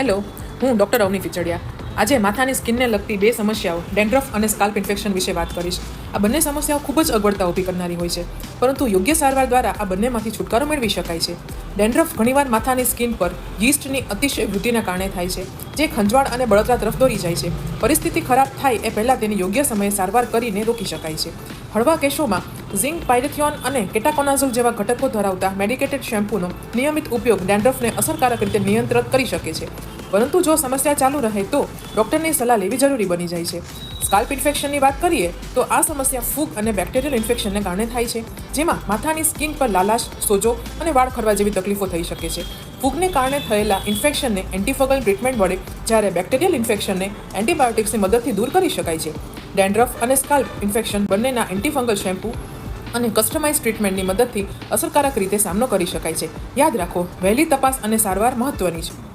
Hello હું doctor Avani ફિચડિયા. આજે માથાની સ્કિનને લગતી બે સમસ્યાઓ, ડેન્ડ્રફ અને સ્કાલ્પ ઇન્ફેક્શન વિશે વાત કરીશ. આ બંને સમસ્યાઓ ખૂબ જ અગવડતા ઊભી કરનારી હોય છે, પરંતુ યોગ્ય સારવાર દ્વારા આ બંનેમાંથી છુટકારો મેળવી શકાય છે. ડેન્ડ્રફ ઘણીવાર માથાની સ્કિન પર યીસ્ટની અતિશય વૃદ્ધિના કારણે થાય છે, જે ખંજવાળ અને બળતરા તરફ દોરી જાય છે. પરિસ્થિતિ ખરાબ થાય એ પહેલાં તેની યોગ્ય સમયે સારવાર કરીને રોકી શકાય છે. હળવા કેસોમાં ઝિંક પાયરેથિયોન અને કેટાકોનાઝોલ જેવા ઘટકો ધરાવતા મેડિકેટેડ શેમ્પૂનો નિયમિત ઉપયોગ ડેન્ડ્રફને અસરકારક રીતે નિયંત્રિત કરી શકે છે. પરંતુ જો સમસ્યા ચાલુ રહે તો ડૉક્ટરની સલાહ લેવી જરૂરી બની જાય છે. સ્કાલ્પ ઇન્ફેક્શનની વાત કરીએ તો આ સમસ્યા ફૂગ અને બેક્ટેરિયલ ઇન્ફેક્શનને કારણે થાય છે, જેમાં માથાની સ્કિન પર લાલાશ, સોજો અને વાળ ખરવા જેવી તકલીફો થઈ શકે છે. ફૂગને કારણે થયેલા ઇન્ફેક્શનને એન્ટીફંગલ ટ્રીટમેન્ટ વડે જ્યારે બેક્ટેરિયલ ઇન્ફેક્શનને એન્ટીબાયોટિક્સની મદદથી દૂર કરી શકાય છે. ડેન્ડ્રફ અને સ્કાલ્પ ઇન્ફેક્શન બંનેના એન્ટીફંગલ શેમ્પૂ અને કસ્ટમાઇઝ ટ્રીટમેન્ટની મદદથી અસરકારક રીતે સામનો કરી શકાય છે. યાદ રાખો, વહેલી તપાસ અને સારવાર મહત્વની છે.